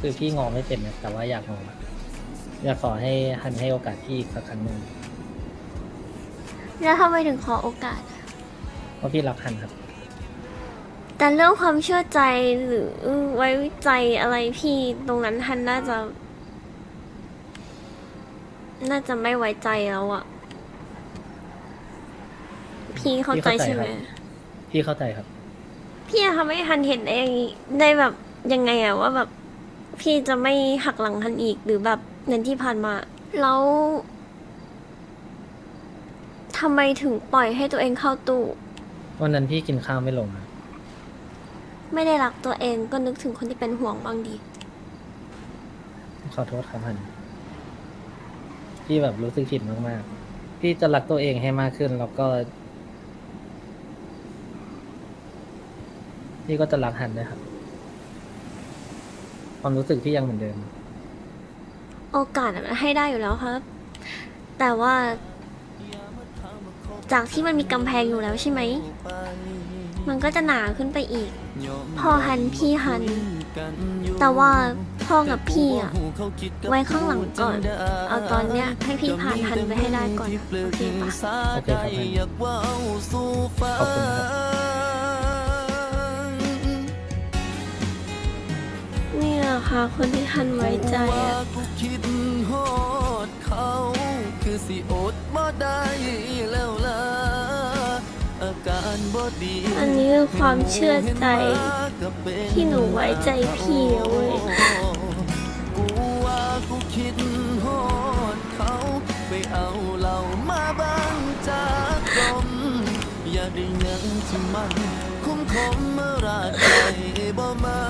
คือพี่งอไม่เป็นนะแต่ว่าอยากงออยากขอให้ฮันให้โอกาสพี่อีกสักครั้งหนึ่งแล้วทำไมถึงขอโอกาส เพราะพี่รักฮันครับ แต่เรื่องความเชื่อใจหรือไว้ใจอะไรพี่ตรงนั้นฮันน่าจะ น่าจะไม่ไว้ใจแล้วอะพี่เข้าใจพี่เข้าใจใช่ไหมครับพี่เข้าใจครับ พี่จะทำให้ฮันเห็นเองได้แบบยังไงอะว่าแบบ พี่จะไม่หักหลังฮันอีกหรือแบบในที่ผ่านมา แล้วทำไมถึงปล่อยให้ตัวเองเข้าตู้ วันนั้นพี่กินข้าวไม่ลงอะไม่ได้รักตัวเองก็นึกถึงคนที่เป็นห่วงบ้างดี ขอโทษครับฮันพี่แบบรู้สึกผิดมากๆ พี่จะรักตัวเองให้มากขึ้น แล้วก็ พี่ก็จะรักฮันด้วยครับ ความรู้สึกพี่ยังเหมือนเดิม โอกาสอะมันให้ได้อยู่แล้วครับ แต่ว่า จากที่มันมีกำแพงอยู่แล้วใช่ไหม มันก็จะหนาขึ้นไปอีก พ่อหันพี่หัน แต่ว่าพ่อกับพี่อะไว้ข้างหลังก่อน เอาตอนเนี้ยให้พี่ผ่านหันไปให้ได้ก่อน โอเคปะ โอเคครับฮันขอบคุณครับ วค่ะคนที่ท่านไว้ใจอะคือสิอดบ่ได้แล้วล่ะอาการบ่ดีอันนี้คือความเชื่อใจ ที่หนูไว้ใจพี่เว้ยกูว่ากูคิดฮอดเขาไปเอาเหล่ามาบ้างจากลมอย่าได้ยังที่มันคุ้มคมเมื่อรบ่มา